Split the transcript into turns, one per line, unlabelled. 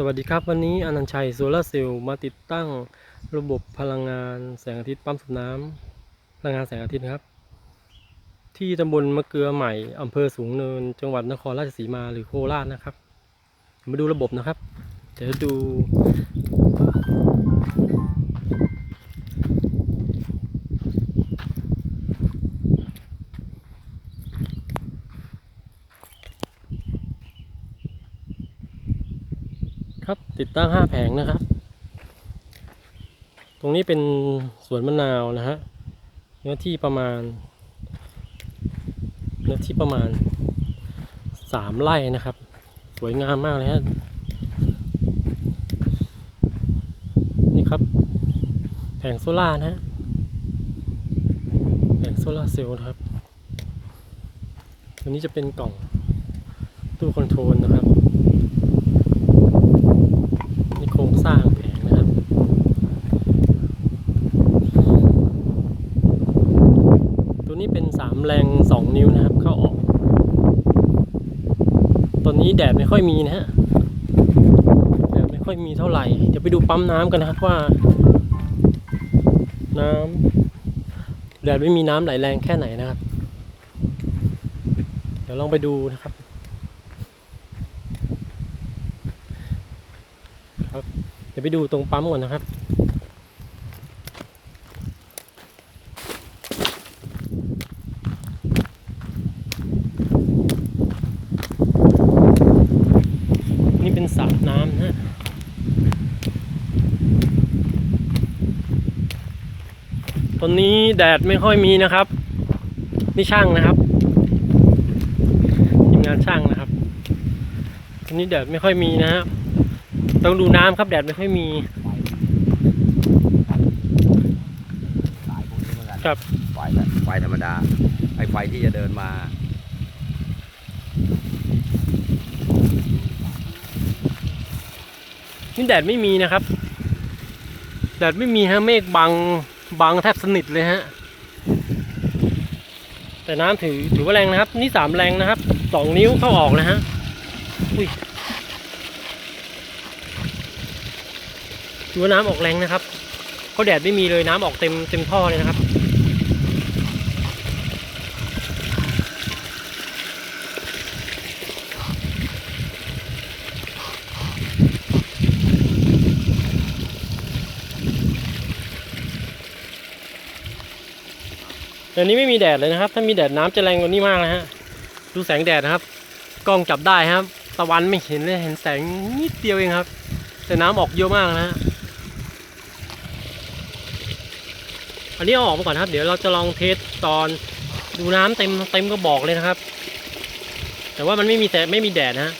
สวัสดีครับ วันนี้อนันชัยโซลาเซลล์มาติดตั้งระบบพลังงานแสงอาทิตย์ปั๊มสูบน้ำพลังงานแสงอาทิตย์ครับ ที่ตำบลมะเกลือใหม่อำเภอสูงเนิน จังหวัดนครราชสีมาหรือโคราชนะครับ มาดูระบบนะครับ เดี๋ยวดู ครับ ติดตั้งห้าแผงนะครับ ตรงนี้เป็นสวนมะนาวนะฮะเนื้อที่ประมาณ เนื้อที่ประมาณสามไร่นะครับ สวยงามมากเลยฮะนี่ครับ แผงโซล่านะฮะแผงโซล่าเซลล์นะครับตัวนี้จะเป็นกล่องตู้คอนโทรลนะครับ ร้างแผงนะครับ ตัวนี้เป็นสามแรงสองนิ้วนะครับ เข้าออก ตอนนี้แดดไม่ค่อยมีนะฮะแดดไม่ค่อยมีเท่าไหร่ เดี๋ยวไปดูปั๊มน้ำกันนะครับว่า น้ำแดดไม่มีน้ำไหลแรงแค่ไหนนะครับ เดี๋ยวลองไปดูนะครับเดี๋ยวไปดูตรงปั๊มก่อนนะครับนี่เป็นสระน้ำนะตอนนี้แดดไม่ค่อยมีนะครับ นี่ช่างนะครับทีมงานช่างนะครับตอนนี้แดดไม่ค่อยมีนะครับ ต้องดูน้ำครับแดดไม่ค่อยมี
สายพวกนี้เหมือนกัน
ครับ
ไฟแบบไฟธรรมดา ไอ้ไฟที่จะเดินมา
นี่แดดไม่มีนะครับ แดดไม่มีฮะเมฆบังบังแทบสนิทเลยฮะ แต่น้ำถือถือว่าแรงนะครับ นี่สามแรงนะครับสองนิ้วเข้าออกนะฮะอุ้ย ถือว่าน้ำออกแรงนะครับเพราะแดดไม่มีเลยน้ำออกเต็มเต็มท่อเลยนะครับเดี๋ยวนี้ไม่มีแดดเลยนะครับ ถ้ามีแดดน้ำจะแรงกว่านี้มากนะฮะ ดูแสงแดดนะครับ กล้องจับได้ครับ ตะวันไม่เห็นเลย เห็นแสงนิดเดียวเองครับ แต่น้ำออกเยอะมากนะฮะ อันนี้เอาออกมาก่อนครับ เดี๋ยวเราจะลองเทสตอนดูน้ำเต็มเต็มก็บอกเลยนะครับ แต่ว่ามันไม่มีแสงไม่มีแดดนะฮะ